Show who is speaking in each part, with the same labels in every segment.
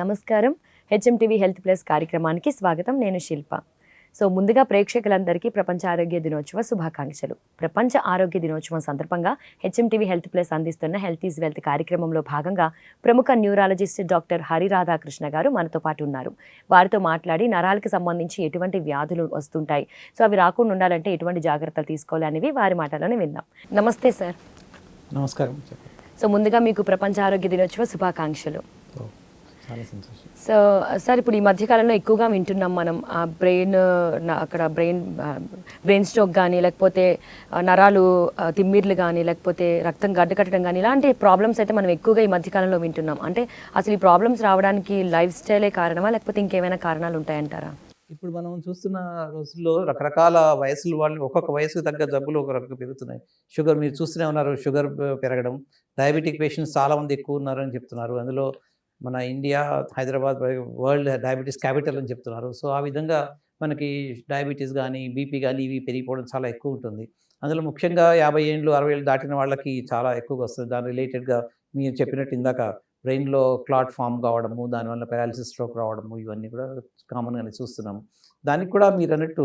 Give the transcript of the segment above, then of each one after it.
Speaker 1: నమస్కారం. HMTV health plus కార్యక్రమానికి స్వాగతం. నేను శిల్ప. సో ముందుగా ప్రేక్షకులందరికీ ప్రపంచ ఆరోగ్య దినోత్సవ శుభాకాంక్షలు. ప్రపంచ ఆరోగ్య దినోత్సవం సందర్భంగా హెచ్ఎంటీవీ హెల్త్ ప్లస్ అందిస్తున్న హెల్త్ ఈజ్ వెల్త్ కార్యక్రమంలో భాగంగా ప్రముఖ న్యూరాలజిస్ట్ డాక్టర్ హరి రాధాకృష్ణ గారు మనతో పాటు ఉన్నారు. వారితో మాట్లాడి నరాలకు సంబంధించి ఎటువంటి వ్యాధులు వస్తుంటాయి సో అవి రాకుండా ఉండాలంటే ఎటువంటి జాగ్రత్తలు తీసుకోవాలి అనేవి వారి మాటలోనే విందాం. నమస్తే సార్.
Speaker 2: నమస్కారం.
Speaker 1: సో ముందుగా మీకు ప్రపంచ ఆరోగ్య దినోత్సవ శుభాకాంక్షలు. సో సార్ ఇప్పుడు ఈ మధ్యకాలంలో ఎక్కువగా వింటున్నాం మనం ఆ బ్రెయిన్ అక్కడ బ్రెయిన్ బ్రెయిన్ స్ట్రోక్ కానీ లేకపోతే నరాలు తిమ్మిర్లు కానీ లేకపోతే రక్తం గడ్డకట్టడం కానీ ఇలాంటి ప్రాబ్లమ్స్ అయితే మనం ఎక్కువగా ఈ మధ్యకాలంలో వింటున్నాం. అంటే అసలు ఈ ప్రాబ్లమ్స్ రావడానికి లైఫ్ స్టైలే కారణమా లేకపోతే ఇంకేమైనా కారణాలు ఉంటాయంటారా?
Speaker 2: ఇప్పుడు మనం చూస్తున్న రోజుల్లో రకరకాల వయసుల వాళ్ళు ఒక్కొక్క వయసుకు తగ్గ జబ్బులు ఒక రకంగా పెరుగుతున్నాయి. షుగర్ మీరు చూస్తూనే ఉన్నారు షుగర్ పెరగడం. డయాబెటిక్ పేషెంట్స్ చాలా మంది ఎక్కువ ఉన్నారని చెప్తున్నారు. అందులో మన India Hyderabad world diabetes capital అని చెప్తున్నారు. సో ఆ విధంగా మనకి డయాబెటీస్ కానీ బీపీ కానీ ఇవి పెరిగిపోవడం చాలా ఎక్కువ ఉంటుంది. అందులో ముఖ్యంగా యాభై ఏళ్ళు అరవై ఏళ్ళు దాటిన వాళ్ళకి చాలా ఎక్కువగా వస్తుంది. దాని రిలేటెడ్గా మీరు చెప్పినట్టు ఇందాక బ్రెయిన్లో క్లాట్ ఫామ్ కావడము దానివల్ల పారాలిసిస్ స్ట్రోక్ రావడము ఇవన్నీ కూడా కామన్గానే చూస్తున్నాము. దానికి కూడా మీరు అన్నట్టు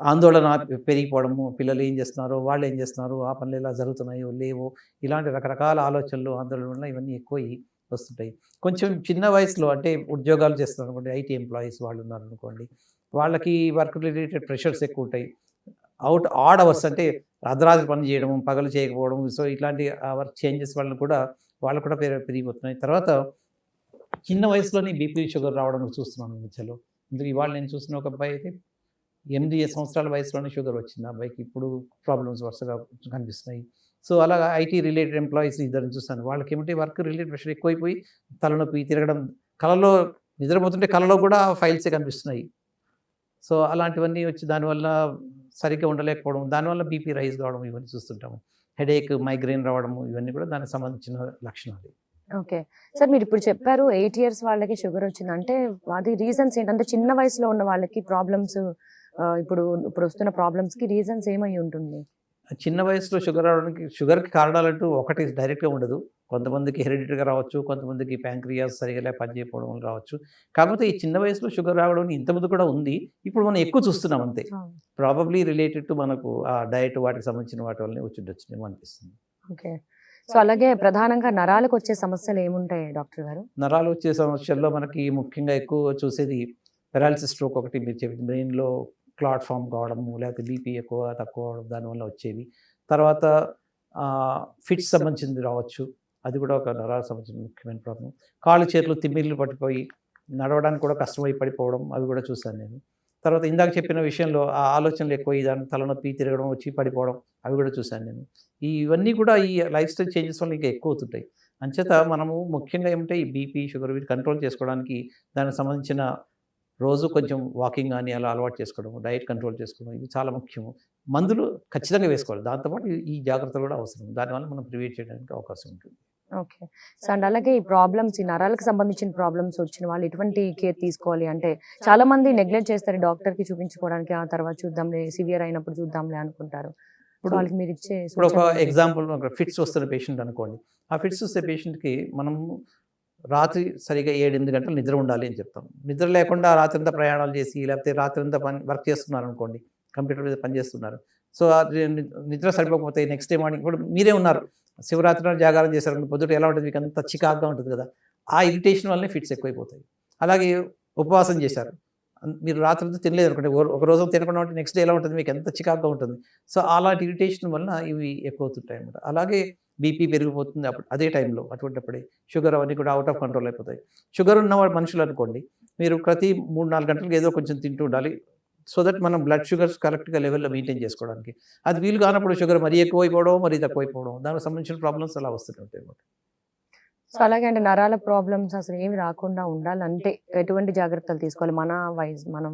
Speaker 2: ఆందోళన పెరిగిపోవడము పిల్లలు ఏం చేస్తున్నారు వాళ్ళు ఏం చేస్తున్నారు ఆ పనులు ఎలా జరుగుతున్నాయో లేవో ఇలాంటి రకరకాల ఆలోచనలు ఆందోళన ఇవన్నీ ఎక్కువయ్యి వస్తుంటాయి. కొంచెం చిన్న వయసులో అంటే ఉద్యోగాలు చేస్తున్నారు. అనుకోండి ఐటీ ఎంప్లాయీస్ వాళ్ళు ఉన్నారు అనుకోండి వాళ్ళకి వర్క్ రిలేటెడ్ ప్రెషర్స్ ఎక్కువ ఉంటాయి. అవుట్ ఆడ్ అవర్స్ అంటే అర్ధరాత్రి పని చేయడం పగలు చేయకపోవడం సో ఇట్లాంటి వర్క్ చేంజెస్ వల్ల కూడా వాళ్ళు కూడా పెరి- పెరిగిపోతున్నాయి. తర్వాత చిన్న వయసులోనే బీపీ షుగర్ రావడం చూస్తున్నాను మధ్యలో. ఇందుకు ఇవాళ నేను చూసిన ఒక అబ్బాయి అయితే ఎనిమిది సంవత్సరాల వయసులోనే షుగర్ వచ్చింది. అబ్బాయికి ఇప్పుడు ప్రాబ్లమ్స్ వరుసగా కనిపిస్తున్నాయి. సో అలాగా ఐటీ రిలేటెడ్ ఎంప్లాయీస్ ఇద్దరిని చూస్తాను వాళ్ళకి ఏమిటి వర్క్ రిలేటెడ్ ప్రెషర్ ఎక్కువైపోయి తలనొప్పి తిరగడం కళలో నిద్రపోతుంటే కళలో కూడా ఫైల్సే కనిపిస్తున్నాయి. సో అలాంటివన్నీ వచ్చి దానివల్ల సరిగ్గా ఉండలేకపోవడం దానివల్ల బీపీ రైజ్ కావడం ఇవన్నీ చూస్తుంటాము. హెడేక్ మైగ్రెయిన్ రావడం ఇవన్నీ కూడా దానికి సంబంధించిన లక్షణాలు
Speaker 1: ఓకే. సార్ మీరు ఇప్పుడు చెప్పారు ఎయిట్ ఇయర్స్ వాళ్ళకి షుగర్ వచ్చింది. అంటే అది రీజన్స్ ఏంటంటే చిన్న వయసులో ఉన్న వాళ్ళకి ప్రాబ్లమ్స్ ఇప్పుడు ఇప్పుడు వస్తున్న ప్రాబ్లమ్స్కి రీజన్స్ ఏమై ఉంటుంది?
Speaker 2: చిన్న వయసులో షుగర్ రావడానికి షుగర్కి కారణాలంటూ ఒకటి డైరెక్ట్గా ఉండదు. కొంతమందికి హెరిడిటరీగా రావచ్చు కొంతమందికి ప్యాంక్రియాస్ సరిగా పనిచేయకపోవడం వల్ల రావచ్చు. కాకపోతే ఈ చిన్న వయసులో షుగర్ రావడం ఇంతకుముందు కూడా ఉంది. ఇప్పుడు మనం ఎక్కువ చూస్తున్నాం అంతే. ప్రాబబ్లీ రిలేటెడ్ టు మనకు ఆ డయట్ వాటికి సంబంధించిన వాటి వల్లనే వచ్చి ఉండొచ్చునేమో అనిపిస్తుంది.
Speaker 1: ఓకే. సో అలాగే ప్రధానంగా నరాలకు వచ్చే సమస్యలు ఏముంటాయి డాక్టర్ గారు?
Speaker 2: నరాలు వచ్చే సమస్యల్లో మనకి ముఖ్యంగా ఎక్కువ చూసేది పెరాలిసిస్ స్ట్రోక్ ఒకటి మీరు చెప్పి బ్రెయిన్లో క్లాట్ ఫామ్ కావడము లేకపోతే బీపీ ఎక్కువ తక్కువ అవడం దానివల్ల వచ్చేవి. తర్వాత ఫిట్స్ సంబంధించింది రావచ్చు. అది కూడా ఒక నరాలకు సంబంధించిన ముఖ్యమైన ప్రాబ్లం కాళ్ళు చేతులు తిమ్మిర్లు పట్టిపోయి నడవడానికి కూడా కష్టమై పడిపోవడం అవి కూడా చూశాను నేను. తర్వాత ఇందాక చెప్పిన విషయంలో ఆ ఆలోచనలు ఎక్కువ దాని తలనొప్పి తిరగడం వచ్చి పడిపోవడం అవి కూడా చూశాను నేను. ఇవన్నీ కూడా ఈ లైఫ్ స్టైల్ చేంజెస్ వల్ల ఇంకా ఎక్కువ అవుతుంటాయి. అంచేత మనము ముఖ్యంగా ఏమంటే ఈ బీపీ షుగర్ వీటి కంట్రోల్ చేసుకోవడానికి దానికి సంబంధించిన రోజు కొంచెం వాకింగ్ కానీ అలా అలవాటు చేసుకోవడం డైట్ కంట్రోల్ చేసుకోవడం ఇది చాలా ముఖ్యము. మందులు ఖచ్చితంగా వేసుకోవాలి. దాంతోపాటు ఈ- ఈ జాగ్రత్తలు కూడా అవసరం. దానివల్ల మనం ప్రివేట్ చేయడానికి అవకాశం ఉంటుంది.
Speaker 1: ఓకే. సో అండ్ అలాగే ఈ ప్రాబ్లమ్స్ ఈ నరాలకు సంబంధించిన ప్రాబ్లమ్స్ వచ్చిన వాళ్ళు ఎటువంటి కేర్ తీసుకోవాలి అంటే చాలా మంది నెగ్లెక్ట్ చేస్తారు డాక్టర్కి చూపించుకోవడానికి. ఆ తర్వాత చూద్దాంలే సివియర్ అయినప్పుడు చూద్దాంలే అనుకుంటారు.
Speaker 2: ఇప్పుడు
Speaker 1: వాళ్ళకి మీరు ఇచ్చే
Speaker 2: ఇప్పుడు ఒక? ఎగ్జాంపుల్ ఫిట్స్ వస్తున్న పేషెంట్ అనుకోండి. ఆ ఫిట్స్ వస్తే పేషెంట్కి మనం రాత్రి సరిగా ఏడెనిమిది గంటలు నిద్ర ఉండాలి అని చెప్తాం. నిద్ర లేకుండా రాత్రంతా ప్రయాణాలు చేసి లేకపోతే రాత్రంతా పని వర్క్ చేస్తున్నారు అనుకోండి కంప్యూటర్ మీద పని చేస్తున్నారు. సో నిద్ర సరిపోకపోతే నెక్స్ట్ డే మార్నింగ్ ఇప్పుడు మీరే ఉన్నారు. శివరాత్రి జాగారం చేశారు పొద్దుట ఎలా ఉంటుంది? మీకు అంత చికాగ్గా ఉంటుంది కదా. ఆ ఇరిటేషన్ వల్లనే ఫిట్స్ ఎక్కువైపోతాయి. అలాగే ఉపవాసం చేశారు. మీరు రాత్రి తినలేదు అనుకోండి ఒక- ఒక రోజు తినకుండా ఉంటే నెక్స్ట్ డే ఎలా ఉంటుంది? మీకు ఎంత చికాగ్గా ఉంటుంది? సో అలాంటి ఇరిటేషన్ వలన ఇవి ఎక్కువ అవుతుంటాయి అన్నమాట అలాగే బీపీ పెరిగిపోతుంది అప్పుడు అదే టైంలో అటువంటిప్పుడే. షుగర్ అవన్నీ కూడా అవుట్ ఆఫ్ కంట్రోల్ అయిపోతాయి. షుగర్ ఉన్న మనుషులు అనుకోండి మీరు ప్రతి మూడు నాలుగు గంటలకు ఏదో కొంచెం తింటూ ఉండాలి సో దట్ మనం బ్లడ్ షుగర్స్ కరెక్ట్గా లెవెల్లో మెయింటైన్ చేసుకోవడానికి. అది వీలు కానప్పుడు షుగర్ మరీ ఎక్కువైపోవడం మరీ తక్కువైపోవడం దానికి సంబంధించిన ప్రాబ్లమ్స్ అలా వస్తుంటాయి అన్నమాట.
Speaker 1: సో అలాగే అంటే నరాల ప్రాబ్లమ్స్ అసలు ఏమి రాకుండా ఉండాలంటే ఎటువంటి జాగ్రత్తలు తీసుకోవాలి? మన వయసు మనం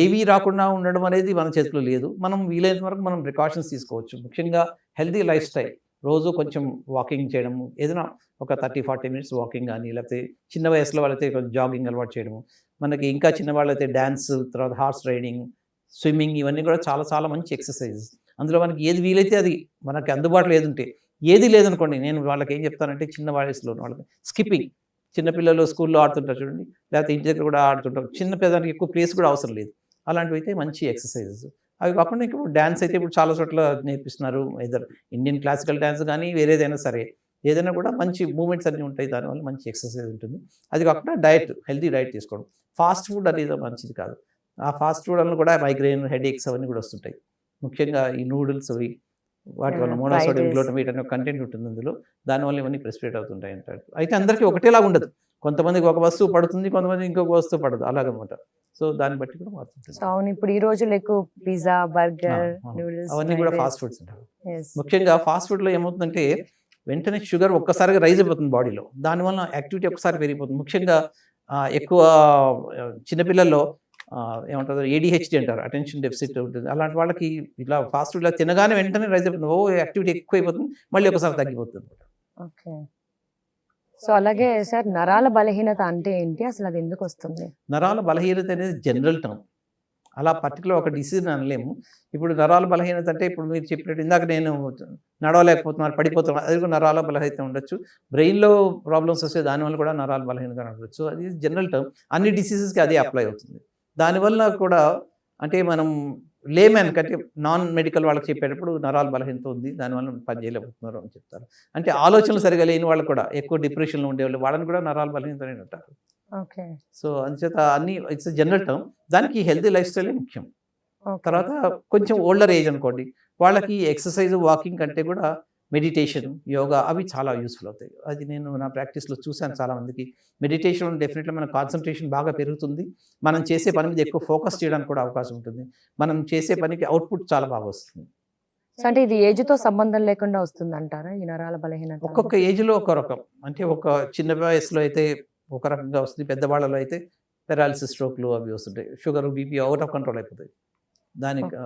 Speaker 2: ఏవి రాకుండా ఉండడం అనేది మన చేతిలో లేదు. మనం వీలైనంత వరకు మనం ప్రికాషన్స్ తీసుకోవచ్చు. ముఖ్యంగా హెల్తీ లైఫ్ స్టైల్ రోజు కొంచెం వాకింగ్ చేయడము ఏదైనా ఒక థర్టీ ఫార్టీ మినిట్స్ వాకింగ్ కానీ లేకపోతే చిన్న వయసులో వాళ్ళైతే కొంచెం జాగింగ్ అలవాటు చేయడము. మనకి ఇంకా చిన్న వాళ్ళైతే డ్యాన్స్ తర్వాత హార్స్ రైడింగ్ స్విమ్మింగ్ ఇవన్నీ కూడా చాలా చాలా మంచి ఎక్సర్సైజెస్ అందులో మనకి ఏది వీలైతే అది మనకి అందుబాటులో ఏది ఉంటే ఏది లేదనుకోండి నేను వాళ్ళకి ఏం చెప్తానంటే చిన్న వయసులో వాళ్ళకి స్కిప్పింగ్ చిన్నపిల్లలు స్కూల్లో ఆడుతుంటారు చూడండి లేకపోతే ఇంటి దగ్గర కూడా ఆడుతుంటారు. చిన్న పిల్లలకి ఎక్కువ ప్లేస్ కూడా అవసరం లేదు. అలాంటివి అయితే మంచి ఎక్సర్సైజెస్ అవి కాకుండా ఇప్పుడు డ్యాన్స్ అయితే ఇప్పుడు చాలా చోట్ల నేర్పిస్తున్నారు. ఇద్దరు ఇండియన్ క్లాసికల్ డ్యాన్స్ కానీ వేరేదైనా సరే. ఏదైనా కూడా మంచి మూమెంట్స్ అన్నీ ఉంటాయి. దానివల్ల మంచి ఎక్సర్సైజ్ ఉంటుంది. అది కాకుండా డయట్ హెల్తీ డయట్ తీసుకోవడం. ఫాస్ట్ ఫుడ్ అనేది మంచిది కాదు. ఆ ఫాస్ట్ ఫుడ్ వల్ల కూడా మైగ్రెయిన్ హెడేక్స్ అవన్నీ కూడా వస్తుంటాయి. ముఖ్యంగా ఈ నూడిల్స్ అవి వాటి వల్ల మోనోసోడియం. గ్లూటమేట్ అనే కంటెంట్ ఉంటుంది అందులో దానివల్ల ఇవన్నీ ప్రెసిపేట్ అవుతుంటాయి అంటారు. అయితే అందరికీ ఒకటేలాగా ఉండదు. కొంతమందికి ఒక వస్తువు పడుతుంది కొంతమంది ఇంకొక వస్తువు పడదు. అలాగనమాట. సో దాన్ని బట్టి కూడా మారుతుంటుంది.
Speaker 1: అవును ఇప్పుడు ఈ రోజుల్లో ఎక్కువ పిజ్జా బర్గర్
Speaker 2: అవన్నీ కూడా ఫాస్ట్ ఫుడ్స్ ఉంటాయి ముఖ్యంగా ఫాస్ట్ ఫుడ్లో ఏమవుతుందంటే వెంటనే షుగర్ ఒక్కసారిగా రైజ్ అయిపోతుంది బాడీలో. దానివల్ల యాక్టివిటీ ఒక్కసారి పెరిగిపోతుంది. ముఖ్యంగా ఎక్కువ చిన్నపిల్లల్లో ఏమంటారు ఏడిహెచ్డి అంటారు. అటెన్షన్ డెఫిసిట్ ఉంటుంది. అలాంటి వాళ్ళకి ఇట్లా ఫాస్ట్ ఫుడ్ ఇలా తినగానే వెంటనే రైజ్ అయిపోతుంది. ఓ యాక్టివిటీ ఎక్కువ అయిపోతుంది మళ్ళీ ఒకసారి తగ్గిపోతుంది.
Speaker 1: ఓకే సో అలాగే సార్ నరాల బలహీనత అంటే ఏంటి? అసలు అది ఎందుకు వస్తుంది?
Speaker 2: నరాల బలహీనత అనేది జనరల్ టర్మ్. అలా పర్టికులర్ ఒక డిసీజ్ అనలేము. ఇప్పుడు నరాల బలహీనత అంటే ఇప్పుడు మీరు చెప్పినట్టు ఇందాక నేను నడవలేకపోతున్నాను పడిపోతున్నాను అది కూడా నరాల బలహీనత ఉండొచ్చు. బ్రెయిన్లో ప్రాబ్లమ్స్ వస్తే దానివల్ల కూడా నరాల బలహీనత ఉండొచ్చు. అది జనరల్ టర్మ్. అన్ని డిసీజెస్కి అదే అప్లై అవుతుంది. దానివల్ల కూడా అంటే మనం లేమెన్ అంటే నాన్ మెడికల్ వాళ్ళకి చెప్పేటప్పుడు నరాల బలహీనత ఉంది దానివల్ల పని చేయలేకపోతున్నారు అని చెప్తారు. అంటే ఆలోచనలు సరిగా లేని వాళ్ళు కూడా ఎక్కువ డిప్రెషన్లో ఉండేవాళ్ళు వాళ్ళని కూడా నరాల బలహీనత అని అంటారు.
Speaker 1: ఓకే.
Speaker 2: సో అందుచేత అన్ని ఇట్స్ జనరల్ టర్మ్. దానికి హెల్తీ లైఫ్ స్టైలే ముఖ్యం. తర్వాత కొంచెం ఓల్డర్ ఏజ్ అనుకోండి. వాళ్ళకి ఎక్సర్సైజ్ వాకింగ్ కంటే కూడా మెడిటేషన్ యోగా అవి చాలా యూస్ఫుల్ అవుతాయి. అది నేను నా ప్రాక్టీస్లో చూశాను చాలా మందికి. మెడిటేషన్ డెఫినెట్లీ మన కాన్సన్ట్రేషన్ బాగా పెరుగుతుంది. మనం చేసే పని మీద ఎక్కువ ఫోకస్ చేయడానికి కూడా అవకాశం ఉంటుంది. మనం చేసే పనికి అవుట్పుట్ చాలా బాగా వస్తుంది.
Speaker 1: సో అంటే ఇది ఏజ్తో సంబంధం లేకుండా వస్తుంది అంటారా ఈ నరాల బలహీనత
Speaker 2: ఒక్కొక్క ఏజ్లో ఒక రకం. అంటే ఒక చిన్న వయసులో అయితే ఒక రకంగా వస్తుంది. పెద్దవాళ్ళలో అయితే పెరాలిసిస్ స్ట్రోక్లు అవి వస్తుంటాయి. Sugar BP out of control అయిపోతాయి. దానికి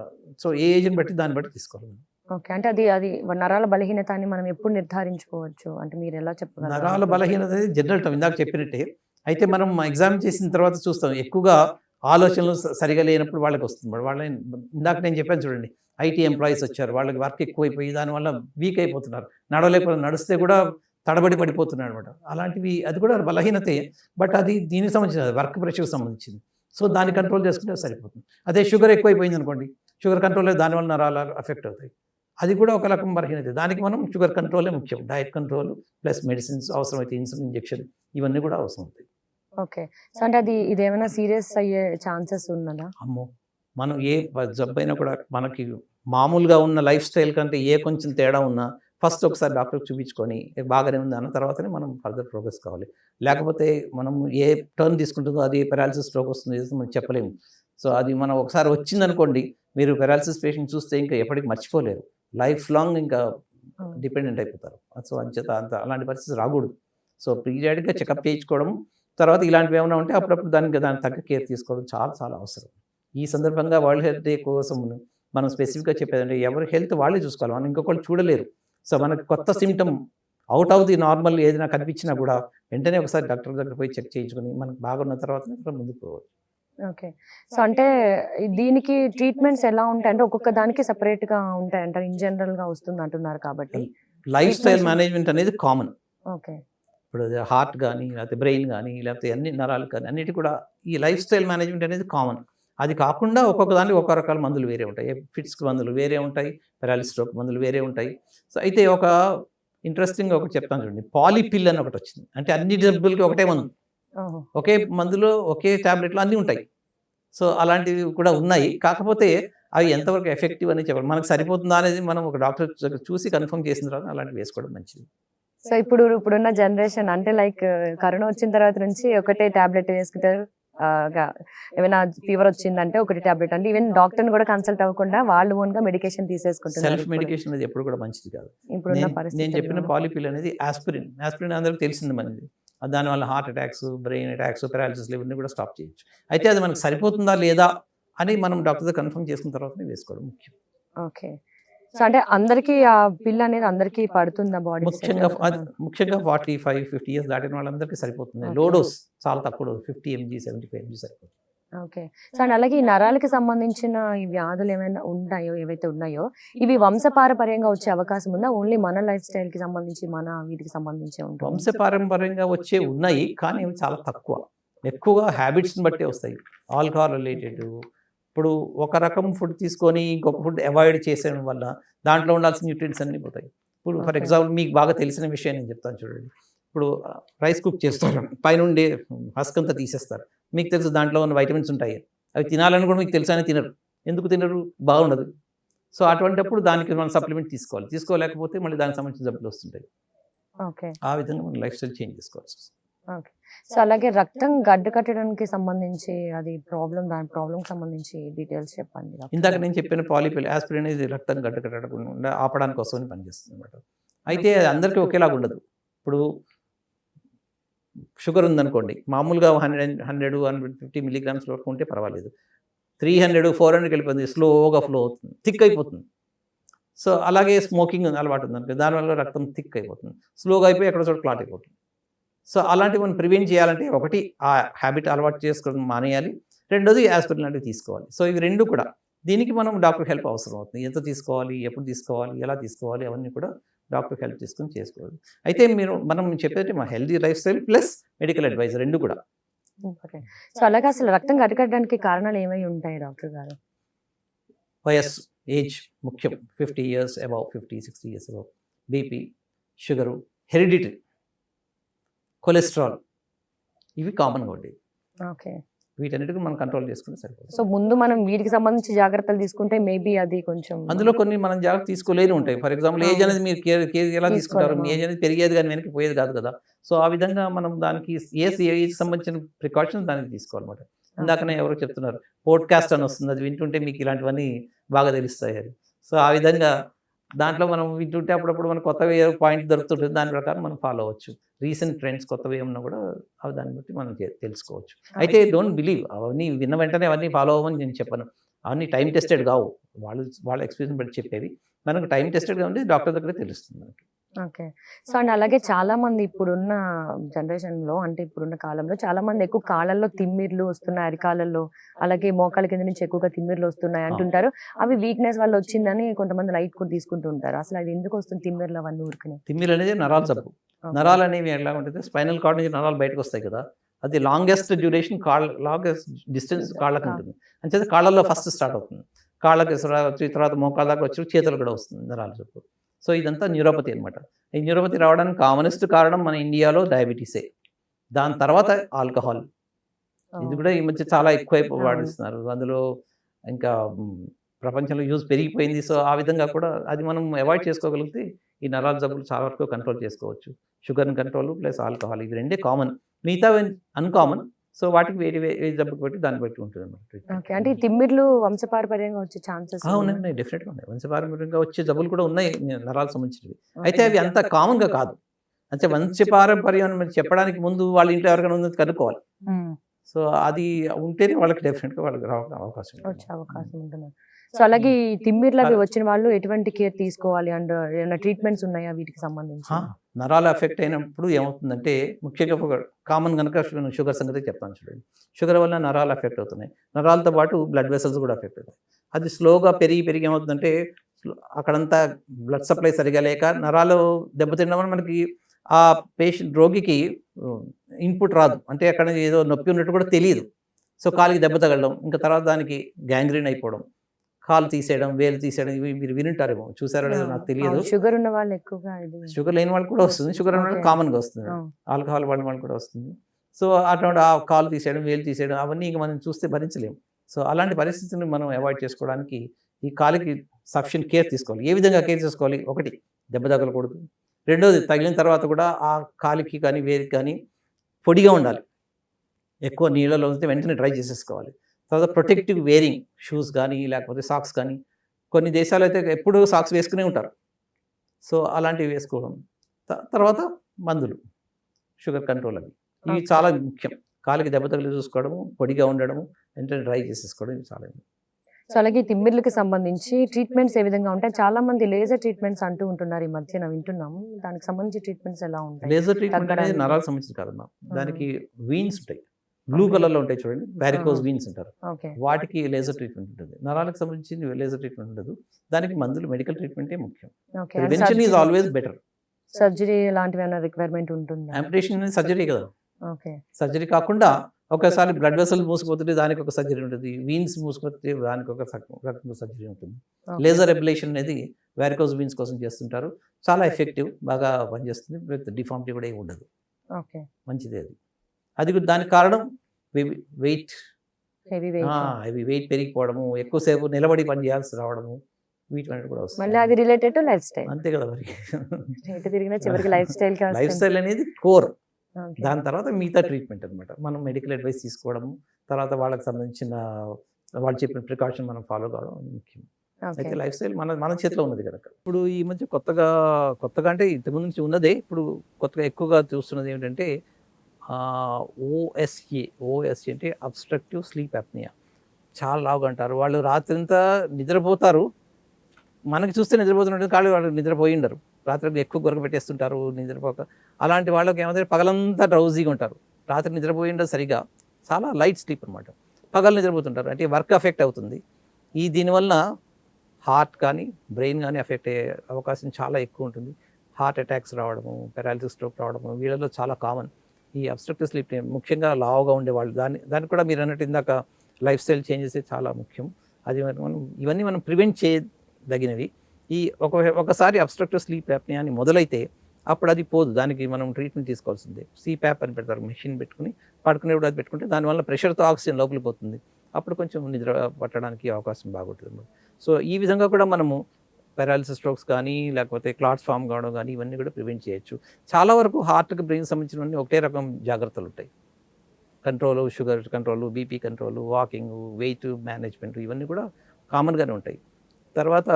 Speaker 2: సో ఏ ఏజ్ని బట్టి దాన్ని బట్టి తీసుకోవాలి.
Speaker 1: ఓకే. అంటే అది అది నరాల బలహీనత అని మనం ఎప్పుడు నిర్ధారించుకోవచ్చు? అంటే మీరు ఎలా చెప్పగలరు?
Speaker 2: నరాల బలహీనత అనేది జనరల్ టర్మ్ ఇందాక చెప్పినట్టే. అయితే మనం ఎగ్జామ్ చేసిన తర్వాత చూస్తాం ఎక్కువగా ఆలోచనలు సరిగా లేనప్పుడు వాళ్ళకి వస్తుంది. మరి వాళ్ళ ఇందాక నేను చెప్పాను చూడండి ఐటీ ఎంప్లాయీస్ వచ్చారు వాళ్ళకి వర్క్ ఎక్కువైపోయి దానివల్ల వీక్ అయిపోతున్నారు. నడవలేకపోతే నడిస్తే కూడా తడబడి పడిపోతున్నారు అనమాట అలాంటివి అది కూడా బలహీనతే బట్ అది దీనికి సంబంధించిన వర్క్ ప్రెషర్కి సంబంధించింది. సో దాన్ని కంట్రోల్ చేసుకుంటే సరిపోతుంది. అదే షుగర్ ఎక్కువైపోయింది అనుకోండి షుగర్ కంట్రోల్ దానివల్ల నరాలు అఫెక్ట్ అవుతాయి. అది కూడా ఒక రకం బలహీనత. దానికి మనం షుగర్ కంట్రోలే ముఖ్యం. డయట్ కంట్రోల్ ప్లస్ మెడిసిన్స్ అవసరమైతే ఇన్సులిన్ ఇంజెక్షన్ ఇవన్నీ కూడా అవసరం అవుతాయి
Speaker 1: ఓకే సో అంటే అది ఇది ఏమైనా సీరియస్ అయ్యే ఛాన్సెస్ ఉన్నదా?
Speaker 2: అమ్మో! మనం ఏ జబ్బు అయినా కూడా మనకి మామూలుగా ఉన్న లైఫ్ స్టైల్ కంటే ఏ కొంచెం తేడా ఉన్నా ఫస్ట్ ఒకసారి డాక్టర్కి చూపించుకొని "ఏ, బాగానే ఉంది అన్న తర్వాతనే మనం ఫర్దర్ ప్రోగ్రెస్ కావాలి. లేకపోతే మనం ఏ టర్న్ తీసుకుంటుందో అది పెరాలసిస్ స్ట్రోక్ వస్తుంది మనం చెప్పలేము. సో అది మనం ఒకసారి వచ్చిందనుకోండి మీరు పెరాలసిస్ పేషెంట్ చూస్తే ఇంకా ఎప్పటికీ మర్చిపోలేరు. లైఫ్ లాంగ్ ఇంకా డిపెండెంట్ అయిపోతారు. సో అంచేత అంత అలాంటి పరిస్థితి రాకూడదు. సో పీరియాడిక్గా చెకప్ చేయించుకోవడం తర్వాత ఇలాంటివి ఏమైనా ఉంటే అప్పుడప్పుడు దానికి దానికి తగ్గ కేర్ తీసుకోవడం చాలా చాలా అవసరం. ఈ సందర్భంగా వరల్డ్ హెల్త్ డే కోసం మనం స్పెసిఫిక్గా చెప్పేదంటే ఎవరి హెల్త్ వాళ్ళే చూసుకోవాలి. మనం ఇంకొకళ్ళు చూడలేరు. సో మనకి కొత్త symptom out of the normal ఏదైనా కనిపించినా కూడా వెంటనే ఒకసారి డాక్టర్ దగ్గర పోయి చెక్ చేయించుకొని మనకు బాగున్న తర్వాత ముందుకు పోవచ్చు.
Speaker 1: ఓకే. సో అంటే దీనికి ట్రీట్మెంట్స్ ఎలా ఉంటాయి? అంటే ఒక్కొక్క దానికి సెపరేట్గా ఉంటాయి అంటే ఇన్ జనరల్గా వస్తుంది అంటున్నారు కాబట్టి.
Speaker 2: లైఫ్ స్టైల్ మేనేజ్మెంట్ అనేది కామన్
Speaker 1: ఓకే.
Speaker 2: ఇప్పుడు హార్ట్ కానీ లేకపోతే బ్రెయిన్ కానీ లేకపోతే అన్ని నరాలు కానీ అన్నిటి కూడా ఈ లైఫ్ స్టైల్ మేనేజ్మెంట్ అనేది కామన్ అది కాకుండా ఒక్కొక్క దానికి ఒక్కొక్క రకాల మందులు వేరే ఉంటాయి. ఫిట్స్కి మందులు వేరే ఉంటాయి. పెరాలిస్ స్ట్రోక్ మందులు వేరే ఉంటాయి. సో అయితే ఒక ఇంట్రెస్టింగ్ ఒకటి చెప్తాను చూడండి. పాలిపిల్ అని ఒకటి వచ్చింది. అంటే అన్ని జబ్బులకి ఒకటే మందు. ఒకే మందులో ఒకే టాబ్లెట్లో అన్నీ ఉంటాయి. సో అలాంటివి కూడా ఉన్నాయి. కాకపోతే అవి ఎంతవరకు ఎఫెక్టివ్ అని చెప్పాలి మనకు సరిపోతుందా అనేది మనం ఒక డాక్టర్ చూసి కన్ఫర్మ్ చేసిన తర్వాత అలాంటివి వేసుకోవడం మంచిది.
Speaker 1: సో ఇప్పుడు ఇప్పుడున్న జనరేషన్ అంటే లైక్ కరోనా వచ్చిన తర్వాత నుంచి ఒకటే టాబ్లెట్ వేసుకుంటారు ఏమైనా ఫీవర్ వచ్చిందంటే ఒకటి టాబ్లెట్ అంటే ఈవెన్ డాక్టర్ కూడా కన్సల్ట్ అవ్వకుండా వాళ్ళు ఓన్గా మెడికేషన్ తీసేసుకుంటున్నారు
Speaker 2: సెల్ఫ్
Speaker 1: ఇప్పుడు.
Speaker 2: మెడికేషన్ అనేది ఎప్పుడు కూడా మంచిది కాదు.
Speaker 1: ఇప్పుడున్న
Speaker 2: నేను- చెప్పిన పాలిపిల్ అనేది ఆస్పిరిన్. ఆస్పిరిన్ అందరికి తెలిసింది మనది. దానివల్ల heart attacks brain attacks paralysis ఇవన్నీ కూడా స్టాప్ చేయొచ్చు. అయితే అది మనకు సరిపోతుందా లేదా అని మనం డాక్టర్ కన్ఫర్మ్ చేసుకున్న తర్వాతనే వేసుకోవడం ముఖ్యం.
Speaker 1: ఓకే. సో అంటే అందరికి ఆ పిల్ అనేది అందరికి పడుతుందా బాడీ
Speaker 2: ముఖ్యంగా అది ముఖ్యంగా ఫార్టీ ఫైవ్ ఫిఫ్టీ ఇయర్స్ దాటిన వాళ్ళందరికీ సరిపోతుంది.
Speaker 1: Okay.
Speaker 2: లో డోస్ చాలా తక్కువ dose fifty MG seventy five MG సరిపోతుంది.
Speaker 1: ఓకే. సో అండ్ అలాగే ఈ నరాలకి సంబంధించిన ఈ వ్యాధులు ఏమైనా ఉన్నాయో ఏవైతే ఉన్నాయో ఇవి వంశపారపర్యంగా వచ్చే అవకాశం ఉందా? ఓన్లీ మన లైఫ్ స్టైల్కి సంబంధించి మన వీటికి సంబంధించి ఉంటుంది.
Speaker 2: వంశపారంపర్యంగా వచ్చే ఉన్నాయి కానీ అవి చాలా తక్కువ. ఎక్కువగా హ్యాబిట్స్ని బట్టే వస్తాయి. ఆల్కహాల్ రిలేటెడ్ ఇప్పుడు ఒక రకం ఫుడ్ తీసుకొని ఇంకొక ఫుడ్ అవాయిడ్ చేసేయడం వల్ల దాంట్లో ఉండాల్సిన న్యూట్రియంట్స్ అన్నీ పోతాయి. ఇప్పుడు ఫర్. ఎగ్జాంపుల్ మీకు బాగా తెలిసిన విషయం నేను చెప్తాను చూడండి. ఇప్పుడు రైస్ కుక్ చేస్తారు. పైనుండి హస్క్ అంతా తీసేస్తారు. మీకు తెలుసు దాంట్లో ఉన్న వైటమిన్స్ ఉంటాయి. అవి తినాలని కూడా మీకు తెలుసు అని తినరు. ఎందుకు తినరు? బాగుండదు. సో అటువంటిప్పుడు దానికి మనం సప్లిమెంట్ తీసుకోవాలి. తీసుకోలేకపోతే మళ్ళీ దానికి సంబంధించిన జబ్బులు వస్తుంటాయి. ఆ విధంగా మనం లైఫ్ స్టైల్ చేంజ్ చేసుకోవాల్సి వస్తుంది
Speaker 1: సో అలాగే రక్తం గడ్డ కట్టడానికి సంబంధించి అది ప్రాబ్లం దాని ప్రాబ్లం సంబంధించి డీటెయిల్స్ చెప్పండి
Speaker 2: ఇందాక. నేను చెప్పిన పాలిపిల్ ఆస్పిరిన్ ఇది రక్తం గడ్డకట్టకుండా ఆపడానికి కోసం పనిచేస్తుంది అనమాట అయితే అది అందరికీ ఒకేలాగా ఉండదు. ఇప్పుడు షుగర్ ఉందనుకోండి మామూలుగా hundred hundred hundred fifty milligrams వరకు ఉంటే పర్వాలేదు. త్రీ హండ్రెడ్ ఫోర్ హండ్రెడ్కి వెళ్ళిపోతుంది స్లోగా ఫ్లో అవుతుంది థిక్ అయిపోతుంది. సో అలాగే స్మోకింగ్ అలవాటు ఉంది అనుకో దానివల్ల రక్తం థిక్ అయిపోతుంది స్లోగా అయిపోయి ఎక్కడ చోట క్లాట్ అయిపోతుంది. సో అలాంటివి మనం ప్రివెంట్ చేయాలంటే ఒకటి ఆ హ్యాబిట్ అలవాటు చేసుకోవడం మానేయాలి రెండోది యాస్పిరిన్ లాంటివి తీసుకోవాలి. సో ఇవి రెండు కూడా దీనికి మనం డాక్టర్ హెల్ప్ అవసరం అవుతుంది ఎంత తీసుకోవాలి ఎప్పుడు తీసుకోవాలి ఎలా తీసుకోవాలి అవన్నీ కూడా డాక్టర్ హెల్ప్ తీసుకొని చేసుకోవాలి. అయితే మీరు మనం చెప్పేది మా healthy lifestyle plus medical advice రెండు కూడా.
Speaker 1: సో అలాగే అసలు రక్తం గడ్డకట్టడానికి కారణాలు ఏమై ఉంటాయి డాక్టర్ గారు?
Speaker 2: వయస్సు ఏజ్ ముఖ్యం. Fifty years above fifty sixty years above. BP sugar hereditary cholesterol. ఇవి కామన్గా ఉండేవి.
Speaker 1: ఓకే.
Speaker 2: వీటన్నిటికీ మనం కంట్రోల్ చేసుకుంటే సరిపోతుంది.
Speaker 1: సో ముందు మనం వీటికి సంబంధించి జాగ్రత్తలు తీసుకుంటే మేబీ అది కొంచెం
Speaker 2: అందులో కొన్ని మనం జాగ్రత్త తీసుకోలేని ఉంటాయి. For example age. అనేది మీరు కేర్ కేర్ ఎలా తీసుకుంటారు? మీ. ఏజ్ అనేది పెరిగేది కానీ వెనక్కి పోయేది కాదు కదా. సో ఆ విధంగా మనం దానికి ఏ ఏజ్ సంబంధించిన ప్రికాషన్స్ దానికి తీసుకోవాలన్నమాట. ఇందాకనే ఎవరో చెప్తున్నారు పోడ్కాస్ట్ అని వస్తుంది అది వింటుంటే మీకు ఇలాంటివన్నీ బాగా తెలుస్తాయి అది సో ఆ విధంగా దాంట్లో మనం వింటుంటే అప్పుడప్పుడు మనకు కొత్తగా ఏ పాయింట్ దొరుకుతుంటుంది దాని ప్రకారం మనం ఫాలో అవ్వచ్చు రీసెంట్ ట్రెండ్స్ కొత్తవి ఏమన్నా కూడా అవి దాన్ని బట్టి మనం తెలుసుకోవచ్చు. అయితే డోంట్ బిలీవ్ అవన్నీ విన్న వెంటనే అవన్నీ ఫాలో అవ్వమని నేను చెప్పను. అవన్నీ టైం టెస్టెడ్ కావు. వాళ్ళు వాళ్ళ ఎక్స్పీరియన్స్ బట్టి చెప్పేవి. మనకు టైం టెస్టెడ్గా ఉంటే డాక్టర్ దగ్గరే తెలుస్తుంది మనకి.
Speaker 1: ఓకే. సో అండ్ అలాగే చాలా మంది ఇప్పుడున్న జనరేషన్లో అంటే ఇప్పుడున్న కాలంలో చాలా మంది ఎక్కువ కాళ్ళల్లో తిమ్మిర్లు వస్తున్నాయి అరికాలలో అలాగే మోకాల కింద నుంచి ఎక్కువగా తిమ్మిర్లు వస్తున్నాయి అంటుంటారు. అవి వీక్నెస్ వల్ల వచ్చిందని కొంతమంది లైట్ కూడా తీసుకుంటూ ఉంటారు. అసలు అది ఎందుకు వస్తుంది తిమ్మిర్లు అవన్నీ ఊరుకుని?
Speaker 2: తిమ్మిరి అనేది నరాల జబ్బు. నరాలు అనేవి ఎలా ఉంటుంది? స్పైనల్ కార్డ్ నుంచి నరాలు బయటకు వస్తాయి కదా. అది లాంగెస్ట్ డ్యూరేషన్ కాళ్ళ లాంగెస్ట్ డిస్టెన్స్ కాళ్ళకి ఉంటుంది. అంచేది కాళ్ళల్లో ఫస్ట్ స్టార్ట్ అవుతుంది. కాళ్ళకి తర్వాత వచ్చి తర్వాత మోకాళ్ళ దాకా వచ్చి చేతులు కూడా వస్తుంది నరాల జబ్బు. సో ఇదంతా న్యూరోపతి అనమాట ఈ న్యూరోపతి రావడానికి కామనెస్ట్ కారణం మన ఇండియాలో డయాబెటీసే దాని తర్వాత ఆల్కహాల్ ఇది కూడా ఈ మధ్య చాలా ఎక్కువ. వాడిస్తున్నారు. అందులో ఇంకా ప్రపంచంలో యూజ్ పెరిగిపోయింది. సో ఆ విధంగా కూడా అది మనం అవాయిడ్ చేసుకోగలిగితే ఈ నరాల జబ్బులు చాలా వరకు కంట్రోల్ చేసుకోవచ్చు. షుగర్ కంట్రోల్ ప్లస్ ఆల్కహాల్ ఇది రెండే కామన్ మిగతా అన్కామన్ సో వాటికి వేరే వేరే జబ్బుకి బట్టి దాన్ని బట్టి ఉంటుంది అన్నమాట
Speaker 1: ఓకే. అంటే ఈ తిమ్మిర్లు వంశపారపర్యంగా వచ్చే ఛాన్సెస్
Speaker 2: ఉన్నాయి డెఫినెట్గా ఉన్నాయి. వంశపారంపర్యంగా వచ్చే జబ్బులు కూడా ఉన్నాయి. నరాలు సంబంధించినవి. అయితే అవి అంత కామన్గా కాదు. అంటే వంశపారంపర్యం అని చెప్పడానికి ముందు వాళ్ళ ఇంట్లో ఎవరికైనా ఉందో కనుక్కోవాలి. సో అది ఉంటేనే వాళ్ళకి డెఫినెట్గా వాళ్ళకి రావడానికి అవకాశం ఉంటుంది.
Speaker 1: వచ్చే అవకాశం ఉంటుంది? సో అలాగే ఈ తిమ్మిర్లు అవి వచ్చిన వాళ్ళు ఎటువంటి కేర్ తీసుకోవాలి? అండ్ ఏమైనా ట్రీట్మెంట్స్ ఉన్నాయా వీటికి సంబంధించి?
Speaker 2: నరాలు ఎఫెక్ట్ అయినప్పుడు ఏమవుతుందంటే ముఖ్యంగా కామన్ కనుక షుగర్ సంగతి చెప్తాను చూడండి. షుగర్ వల్ల నరాలు ఎఫెక్ట్ అవుతున్నాయి. నరాలతో పాటు బ్లడ్ వెసల్స్ కూడా ఎఫెక్ట్ అవుతాయి. అది స్లోగా పెరిగి పెరిగి ఏమవుతుందంటే అక్కడంతా బ్లడ్ సప్లై సరిగా లేక నరాలు దెబ్బతినడం వల్ల మనకి ఆ పేషెంట్ రోగికి ఇన్పుట్ రాదు. అంటే అక్కడ ఏదో నొప్పి ఉన్నట్టు కూడా తెలియదు. సో కాలికి దెబ్బ తగలడం ఇంకా తర్వాత దానికి గ్యాంగ్రీన్ అయిపోవడం కాలు తీసేయడం వేలు తీసేయడం ఇవి మీరు వినుంటారేమో. చూసారో లేదో నాకు తెలియదు.
Speaker 1: షుగర్ ఉన్న వాళ్ళు ఎక్కువగా
Speaker 2: షుగర్ లేని వాళ్ళకి కూడా వస్తుంది. షుగర్ ఉన్న
Speaker 1: Okay.
Speaker 2: కామన్గా వస్తుంది. ఆల్కహాల్ వాడిన వాళ్ళకి కూడా వస్తుంది. సో అటువంటి ఆ కాలు తీసేయడం వేలు తీసేయడం అవన్నీ ఇంక మనం చూస్తే భరించలేము. సో అలాంటి పరిస్థితిని మనం అవాయిడ్ చేసుకోవడానికి ఈ కాలికి సఫిషియెంట్ కేర్ తీసుకోవాలి. ఏ విధంగా కేర్ తీసుకోవాలి? ఒకటి దెబ్బ తగలకూడదు. రెండోది తగిలిన తర్వాత కూడా ఆ కాలికి కానీ వేరికి కానీ పొడిగా ఉండాలి. ఎక్కువ నీళ్ళలో ఉంటే వెంటనే డ్రై చేసేసుకోవాలి. తర్వాత ప్రొటెక్టివ్ వేరింగ్ షూస్ కానీ లేకపోతే సాక్స్ కానీ కొన్ని దేశాలు అయితే ఎప్పుడూ సాక్స్ వేసుకునే ఉంటారు. సో అలాంటివి వేసుకోవడం. తర్వాత మందులు షుగర్ కంట్రోల్ అవి. ఇవి. చాలా ముఖ్యం. కాలికి దెబ్బ తగిలి చూసుకోవడము పొడిగా ఉండడము వెంటనే డ్రై చేసేసుకోవడం ఇవి చాలా ముఖ్యం.
Speaker 1: సో అలాగే తిమ్మిర్లకి సంబంధించి ట్రీట్మెంట్స్ ఏ విధంగా ఉంటాయి? చాలా మంది లేజర్ ట్రీట్మెంట్స్ అంటూ ఉంటున్నారు ఈ మధ్యన వింటున్నాం. దానికి సంబంధించి ట్రీట్మెంట్స్ ఎలా ఉంటాయి?
Speaker 2: లేజర్ ట్రీట్మెంట్ అనేది. నరాలకు సంబంధించి కాదమ్మా దానికి వీన్స్ ఉంటాయి. బ్లూ. కలర్లో ఉంటాయి చూడండి. వ్యారికోస్. వీన్స్ అంటారు.
Speaker 1: ఓకే
Speaker 2: వాటికి లేజర్ ట్రీట్మెంట్ ఉంటుంది. నరాలకు సంబంధించి లేజర్ ట్రీట్మెంట్ ఉండదు. దానికి మందులు మెడికల్ ట్రీట్మెంటే ముఖ్యం.
Speaker 1: Okay
Speaker 2: prevention is always better
Speaker 1: surgery లాంటివి ఏమైనా రిక్వైర్మెంట్ ఉంటుందా?
Speaker 2: ఆంపిటేషన్ అనేది సర్జరీ కదా.
Speaker 1: ఓకే
Speaker 2: సర్జరీ కాకుండా ఒకసారి బ్లడ్ వెసల్ మూసుకుపోతుంటే దానికి ఒక సర్జరీ ఉంటుంది. వీన్స్ మూసుకుపోతే దానికి ఒక సర్జరీ ఉంటుంది. లేజర్ ఎబిలేషన్ అనేది వ్యారికోస్ వీన్స్ కోసం చేస్తుంటారు. చాలా ఎఫెక్టివ్ బాగా పనిచేస్తుంది. విత్ డిఫార్మిటీ కూడా ఏమి ఉండదు.
Speaker 1: ఓకే
Speaker 2: మంచిది అది. అది దానికి కారణం వెయిట్
Speaker 1: హెవీ వెయిట్
Speaker 2: అవి వెయిట్ పెరిగిపోవడము ఎక్కువసేపు నిలబడి పని చేయాల్సి రావడము వీటి కూడా వస్తుంది.
Speaker 1: మళ్ళీ అది రిలేటెడ్ టు లైఫ్ స్టైల్
Speaker 2: అంతే కదా మరి.
Speaker 1: తిరిగినా చివరికి లైఫ్ స్టైల్
Speaker 2: లైఫ్ స్టైల్ అనేది కోర్ దాని తర్వాత మిగతా ట్రీట్మెంట్ అనమాట మనం మెడికల్ అడ్వైస్ తీసుకోవడము తర్వాత వాళ్ళకి సంబంధించిన వాళ్ళు చెప్పిన ప్రికాషన్ మనం ఫాలో కావడం ముఖ్యం.
Speaker 1: ఓకే
Speaker 2: అయితే లైఫ్ స్టైల్ మన మన చేతిలో ఉన్నది కనుక ఇప్పుడు ఈ మధ్య కొత్తగా కొత్తగా అంటే ఇంతకుముందు నుంచి ఉన్నదే ఇప్పుడు కొత్తగా ఎక్కువగా చూస్తున్నది ఏమిటంటే ఓఎస్ఏ ఓఎస్ఏ అంటే అబ్స్ట్రక్టివ్ స్లీప్ అప్నియా చాలా లావుగా అంటారు వాళ్ళు రాత్రంతా నిద్రపోతారు. మనకి చూస్తే నిద్రపోతున్నట్టు కాళ్ళు వాళ్ళు నిద్రపోయి ఉండరు. రాత్రి ఎక్కువ గొరక పెట్టేస్తుంటారు నిద్రపోక. అలాంటి వాళ్ళకి ఏమంటే పగలంతా డ్రౌజీగా ఉంటారు. రాత్రి నిద్రపోయిండో సరిగా. చాలా లైట్ స్లీప్ అనమాట పగలు నిద్రపోతుంటారు. అంటే వర్క్ ఎఫెక్ట్ అవుతుంది. ఈ దీనివల్ల హార్ట్ కానీ బ్రెయిన్ కానీ ఎఫెక్ట్ అయ్యే అవకాశం చాలా ఎక్కువ ఉంటుంది. హార్ట్ అటాక్స్ రావడము పెరాలిసిస్ స్ట్రోక్ రావడము వీళ్ళలో చాలా కామన్ ఈ అబ్స్ట్రక్టివ్ స్లీప్ ముఖ్యంగా లావుగా ఉండేవాళ్ళు దాన్ని దానికి కూడా మీరు అన్నట్టు ఇందాక లైఫ్ స్టైల్ చేంజెస్ చాలా ముఖ్యం. అది మనం ఇవన్నీ మనం ప్రివెంట్ చేయదగినవి. ఈ ఒక ఒకసారి అబ్స్ట్రక్టివ్ స్లీప్ యాప్ని మొదలైతే అప్పుడు అది పోదు. దానికి మనం ట్రీట్మెంట్ తీసుకోవాల్సిందే. సీప్యాప్ అని పెడతారు మెషిన్ పెట్టుకుని పడుకునేప్పుడు అది పెట్టుకుంటే దానివల్ల ప్రెషర్తో ఆక్సిజన్ లోపలికి పోతుంది. అప్పుడు కొంచెం నిద్ర పట్టడానికి అవకాశం బాగుంటుంది. సో ఈ విధంగా కూడా మనము పెరాలిసిస్ స్ట్రోక్స్ కానీ లేకపోతే క్లాట్స్ ఫామ్ కావడం కానీ ఇవన్నీ కూడా ప్రివెంట్ చేయొచ్చు. చాలా వరకు హార్ట్కి బ్రెయిన్ సంబంధించినవన్నీ ఒకటే రకం జాగ్రత్తలు ఉంటాయి. Control sugar control BP control walking weight management ఇవన్నీ కూడా కామన్గానే ఉంటాయి. తర్వాత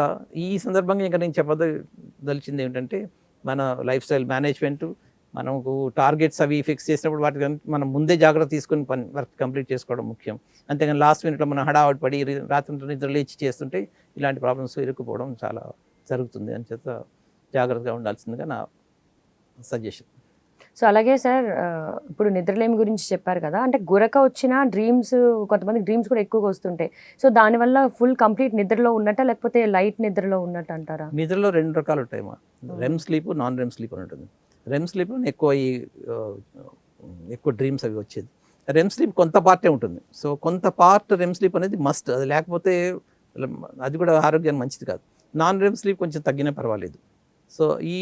Speaker 2: ఈ సందర్భంగా ఇంకా నేను చెప్పదలిచింది ఏంటంటే మన లైఫ్ స్టైల్ మేనేజ్మెంటు మనకు టార్గెట్స్ అవి ఫిక్స్ చేసినప్పుడు వాటి మనం ముందే జాగ్రత్త తీసుకొని పని వర్క్ కంప్లీట్ చేసుకోవడం ముఖ్యం. అంతేగాని లాస్ట్ మినిట్లో మనం హడావడి పడి రాత్రి నిద్ర లేచి చేస్తుంటే ఇలాంటి ప్రాబ్లమ్స్ ఇరుక్కుపోవడం చాలా జరుగుతుంది. అని చేత జాగ్రత్తగా ఉండాల్సిందిగా నా సజెషన్.
Speaker 1: సో అలాగే సార్ ఇప్పుడు నిద్రలేమి గురించి చెప్పారు కదా అంటే గురక వచ్చిన డ్రీమ్స్ కొంతమంది డ్రీమ్స్ కూడా ఎక్కువగా వస్తుంటాయి. సో దానివల్ల ఫుల్ కంప్లీట్ నిద్రలో ఉన్నట్ట లేకపోతే లైట్ నిద్రలో ఉన్నట్టు అంటారా?
Speaker 2: నిద్రలో రెండు రకాలు ఉంటాయి మా. REM sleep non REM sleep అని ఉంటుంది. రెమ్ స్లీప్ ఎక్కువ ఈ ఎక్కువ డ్రీమ్స్ అవి వచ్చేది. రెమ్ స్లీప్ కొంత పార్టే ఉంటుంది. సో కొంత పార్ట్ రెమ్ స్లీప్ అనేది మస్ట్ అది లేకపోతే అది కూడా ఆరోగ్యానికి మంచిది కాదు. నాన్ రెమ్ స్లీప్ కొంచెం తగ్గినా పర్వాలేదు. సో ఈ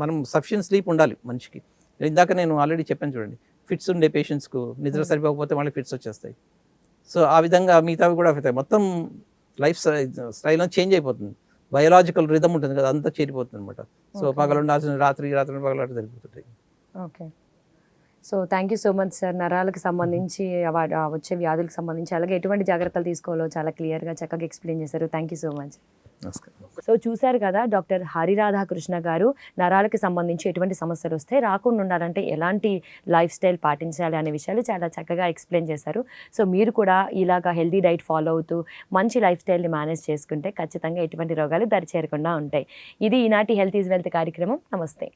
Speaker 2: మనం సఫిషియెంట్ స్లీప్ ఉండాలి మనిషికి. ఇందాక నేను ఆల్రెడీ చెప్పాను చూడండి. ఫిట్స్ ఉండే పేషెంట్స్కు నిద్ర
Speaker 1: Hmm.
Speaker 2: సరిపోకపోతే వాళ్ళకి ఫిట్స్ వచ్చేస్తాయి. సో ఆ విధంగా మిగతావి కూడా అవుతాయి. మొత్తం లైఫ్ స్టైల్ చేంజ్ అయిపోతుంది. బయోలాజికల్ రిధమ్ ఉంటుంది కదా అంతా చేరిపోతుంది అనమాట సో. పగలు ఉండాల్సిన రాత్రి రాత్రి పగలు జరిగిపోతుంటాయి
Speaker 1: okay so thank you so much sir నరాలకు సంబంధించి ఆ వచ్చే వ్యాధులకు సంబంధించి అలాగే ఎటువంటి జాగ్రత్తలు తీసుకోవాలో చాలా క్లియర్గా చక్కగా ఎక్స్ప్లెయిన్ చేశారు. Thank you so much so చూశారు కదా డాక్టర్ హరిరాధాకృష్ణ గారు నరాలకు సంబంధించి ఎటువంటి సమస్యలు వస్తే రాకుండా ఉండాలంటే ఎలాంటి లైఫ్ స్టైల్ పాటించాలి అనే విషయాలు చాలా చక్కగా ఎక్స్ప్లెయిన్ చేశారు. సో మీరు కూడా ఇలాగా హెల్దీ డైట్ ఫాలో అవుతూ మంచి లైఫ్ స్టైల్ని మేనేజ్ చేసుకుంటే ఖచ్చితంగా ఎటువంటి రోగాలు దరిచేరకుండా ఉంటాయి. ఇది ఈనాటి హెల్త్ ఈజ్ వెల్త్ కార్యక్రమం. నమస్తే.